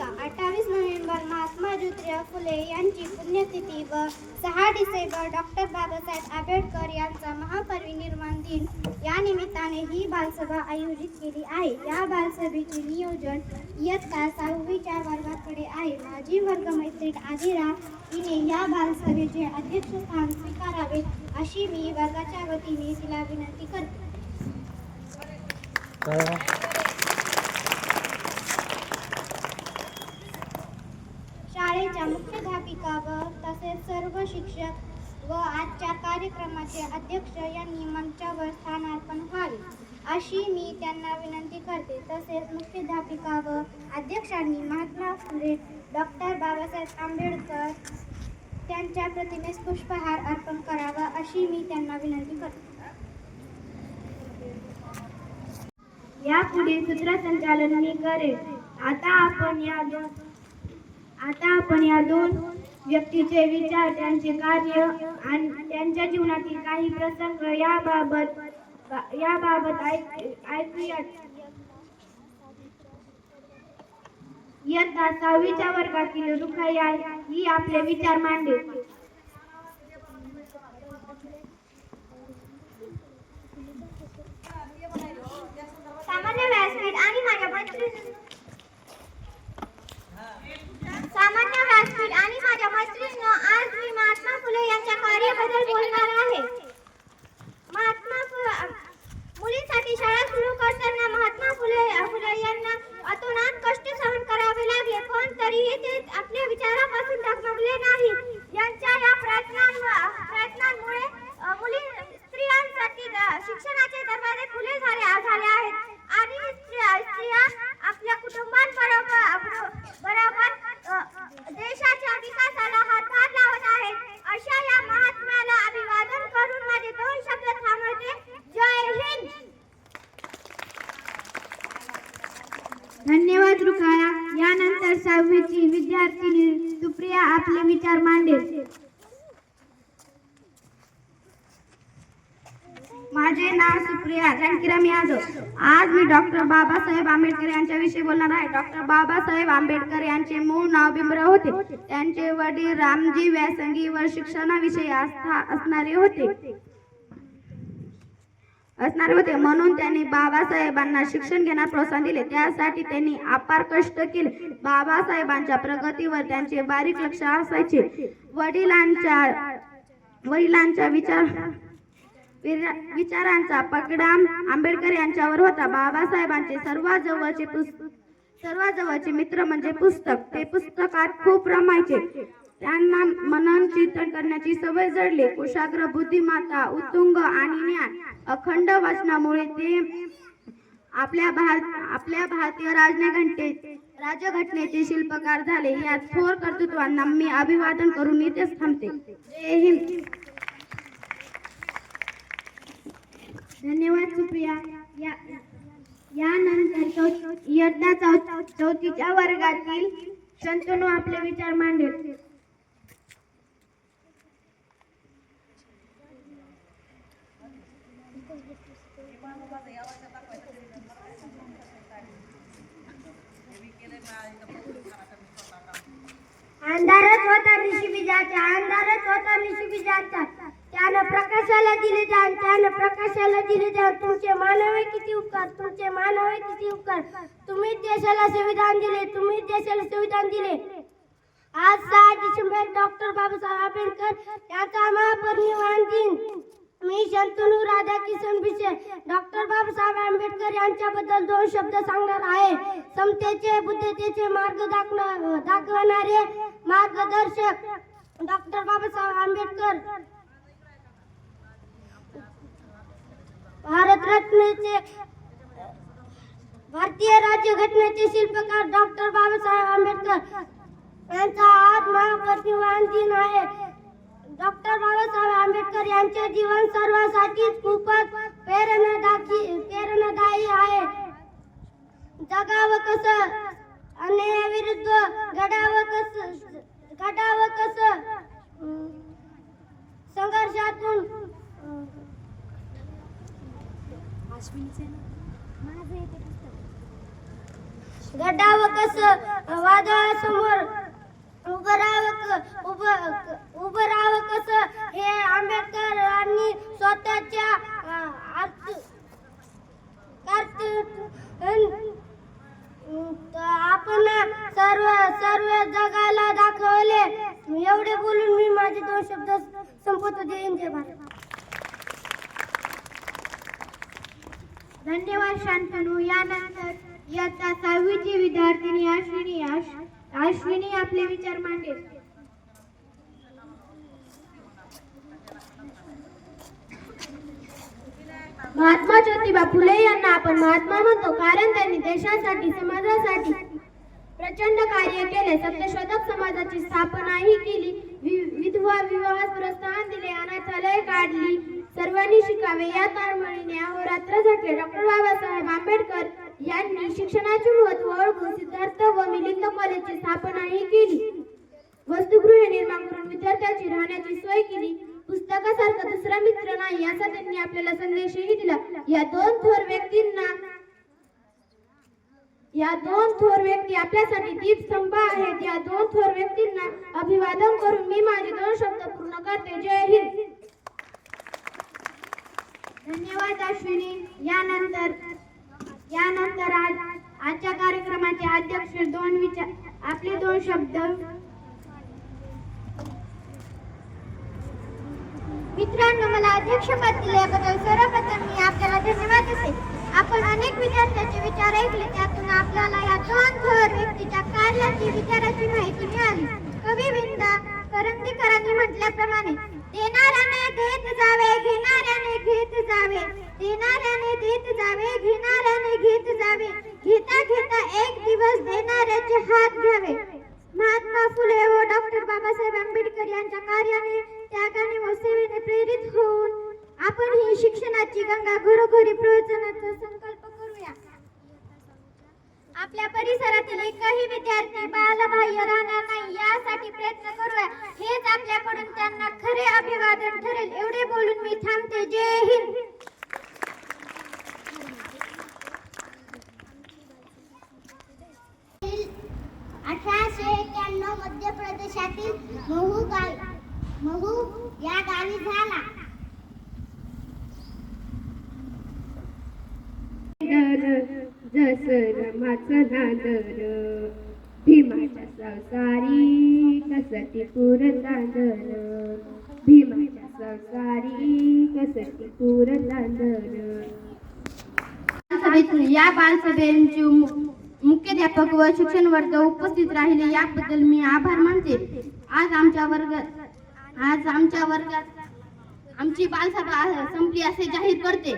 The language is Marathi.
भूमिका अठ्ठावीस नोव्हेंबर महात्मा ज्योतिराव फुले यांची पुण्यतिथी व सहा डिसेंबर डॉक्टर बाबासाहेब आंबेडकर यांचा महापरिनिर्वाण दिन या निमित्ताने ही बालसभा आयोजित केली आहे. या बालसभेचे नियोजन इयत्ता सहावीच्या वर्गाकडे आहे. माझी वर्गमैत्रीण आदिरा हिने या बालसभेचे अध्यक्षस्थान स्वीकारावे अशी मी वर्गाच्या वतीने तिला विनंती करते. शाळेच्या मुख्याध्यापिका व तसेच सर्व शिक्षक व आजच्या कार्यक्रमाचे अध्यक्ष यांनी मंचावर स्थानार्पण व्हावे अशी मी त्यांना विनंती करते. तसेच मुख्याध्यापिका व अध्यक्षांनी महात्मा फुले डॉक्टर बाबासाहेब आंबेडकर त्यांच्या प्रतिमेस पुष्पहार अर्पण करावा अशी मी त्यांना विनंती करते. यापुढे सूत्रसंचालन मी करेन. आता आपण या दोन आता आपण या दोन व्यक्तीचे विचार त्यांचे कार्य आणि त्यांच्या जीवनातील काही प्रसंग याबाबत याबाबत ऐकूयात. इयत्ता सहावीच्या वर्गातील रुखया ही आपले विचार मांडले. सामान्य व्यासपीठ आणि माझ्या मैत्रिणी सामान्य व्यासपीठ आणि माझ्या मैत्रिणीनं आज मी महात्मा फुले यांच्या कार्याबद्दल बोलणार आहे महात्मा फु- मुलींसाठी शाळा सुरू करताना महात्मा फुले फुले यांना अतोनात कष्ट सहन करावे लागले पण तरीही ते आपल्या विचारापासून डगमगले नाही यांच्या या प्रयत्नांवर प्रयत्नांमुळे अ, मुली स्त्रियांसाठी द- शिक्षणाचे दरवाजे खुले झाले झाले आहेत आणि स्त्रिया स्त्रिया आपल्या कुटुंबांबरोबर बरोबर अ, देशाच्या विकासाला हातभार लावत आहेत अशा या महात्म्याला अभिवादन करून माझे दोन शब्द थांबवते जय हिंद धन्यवाद रुखाया यानंतर सहावीची विद्यार्थिनी सुप्रिया आपले विचार मांडेल. माझे नाव सुप्रिया जानकीराम यादव. आज मी डॉक्टर बाबासाहेब आंबेडकर यांच्याविषयी बोलणार आहे. डॉक्टर बाबासाहेब आंबेडकर यांचे मूळ नाव भीमराव होते. त्यांचे वडील रामजी व्यासंगी व शिक्षणाविषयी आस्था असणारे होते. असणार होते. म्हणून त्यांनी बाबासाहेबांना शिक्षण घेण्यास प्रोत्साहन दिले. त्यासाठी त्यांनी अपार कष्ट केले. बाबासाहेबांच्या प्रगतीवर त्यांचे बारीक लक्ष असायचे. वडिलांच्या वडिलांच्या विचार विरा- विचारांचा पगडाम आंबेडकर यांच्यावर होता. बाबासाहेबांचे सर्वात जवळचे पुस्तक सर्वात जवळचे मित्र म्हणजे पुस्तक. ते पुस्तकात खूप रमायचे. त्यांना मनन चिंतन करण्याची सवय जडली. कुशाग्र बुद्धिमत्ता उत्तुंग आणि ज्ञान अखंड वाचनामुळे ते आपल्या भारत आपल्या भारतीय राजघंटे राजघटनेचे शिल्पकार झाले. या थोर कर्तृत्वांना मी अभिवादन करून इथेच थांबते. जय हिंद. धन्यवाद सुप्रिया. या यानंतर इयत्ता चौथीच्या वर्गातील शंतनू आपले विचार मांडेल. अंधारच होता ऋषी बीजाचा अंधारच होता ऋषी बीजाचा. त्यानं प्रकाशाला दिले जाण त्यानं प्रकाशाला दिले जाण तुमचे मानवे किती उपकार तुमचे मानवे किती उपकार. तुम्ही देशाला संविधान दिले तुम्ही देशाला संविधान दिले. आज सहा डिसेंबर डॉक्टर बाबासाहेब आंबेडकर यांचा महापरिनिर्वाण मी राधा राधाकिशन भिसे डॉक्टर बाबासाहेब आंबेडकर यांच्याबद्दल दोन शब्द सांगणार आहे. समतेचे बुद्धतेचे मार्ग दाखवण दाखवणारे मार्गदर्शक डॉक्टर बाबासाहेब आंबेडकर. भारतरत्नचे भारतीय राज्यघटनेचे शिल्पकार डॉक्टर बाबासाहेब आंबेडकर यांचा आज महापरिनिर्वाण दिन आहे. डॉक्टर बाबासाहेब आंबेडकर यांचे जीवन सर्वांसाठीच खूपच प्रेरणादायी प्रेरणादायी आहे. जगावं कसं? अन्यायाविरुद्ध घडावं कसं? घडावं कसं? संघर्षातून घडावं कसं? वादळासमोर उभं राहावं उभं उभं राहावं कसं? हे आंबेडकरांनी स्वतःच्या आपण सर्व सर्व जगाला दाखवले. एवढे बोलून मी माझे दोन शब्द संपत देईन जे जय भारत. धन्यवाद शांतनू. यानंतर इयत्ता सहावीची विद्यार्थिनी अश्विनी अश- अश्विनी आपले विचार मांडेल. महात्मा ज्योतिबा फुले यांना आपण महात्मा म्हणतो कारण त्यांनी देशासाठी समाजासाठी प्रचंड कार्य केले. सत्यशोधक समाजाची स्थापनाही केली. वि- विधवा विवाहास प्रोत्साहन दिले अनाथालय काढली. सर्वांनी शिकावे. या ताळमळीने अहोरात्र झटले. डॉक्टर बाबासाहेब आंबेडकर यांनी शिक्षणाचे महत्त्व ओळखून सिद्धार्थ व मिलिंद कॉलेजची स्थापनाही केली. वसतिगृहे निर्माण करून विद्यार्थ्यांची राहण्याची सोय केली. पुस्तकासारखा दुसरा मित्र नाही असा त्यांनी आपल्याला संदेशही दिला. या दोन थोर व्यक्तींना या दोन थोर व्यक्ती आपल्यासाठी दीपस्तंभ आहेत. या दोन थोर व्यक्तींना अभिवादन करून मी माझे दोन शब्द पूर्ण करते. जय हिंद. धन्यवाद अश्विनी. यानंतर तर आज आजच्या कार्यक्रमाचे अध्यक्ष दोन विचार आपले दोन शब्द. मित्रांनो मला अध्यक्षपद दिल्याबद्दल सर्वप्रथम मी आपल्याला धन्यवाद देते. आपण अनेक विद्यार्थ्यांचे विचार ऐकले त्यातून आपल्याला या दोन थोर व्यक्तीच्या कार्याची विचाराची माहिती मिळाली. कवी विंदा करंदीकरांनी म्हटल्याप्रमाणे देणाऱ्याने देत जावे घेणाऱ्याने घेत जावे देणाऱ्याने देत जावे घेणाऱ्याने घेत जावे घेता घेता एक दिवस देणाऱ्याचे हात घ्यावे महात्मा फुले व डॉक्टर बाबासाहेब आंबेडकर यांच्या कार्याने त्यागाने व सेवेने प्रेरित होऊन आपण ही शिक्षणाची गंगा घरोघरी पोहोचवण्याचा संकल्प करूया आपल्या परिसरातील एकही विद्यार्थी बालबाह्य राहणार नाही यासाठी प्रयत्न करूया. हेच आपल्याकडून त्यांना खरे अभिवादन ठरेल. एवढे बोलून मी थांबते. जय हिंद. अठराशे एक्क्याण्णव मध्य प्रदेशातील महू गाव महू या गावी झाला. जस रमाचा नादर भीमाच्या संसारी कसती पूर चांदर भीमाच्या संसारी कसती पूर चांदर या बालसभेचे मुख्याध्यापक व शिक्षण वर्ग उपस्थित राहिले याबद्दल मी आभार मानते. आज आमच्या वर्गात आज आमच्या वर्गात आमची बालसभा संपली असे जाहीर करते.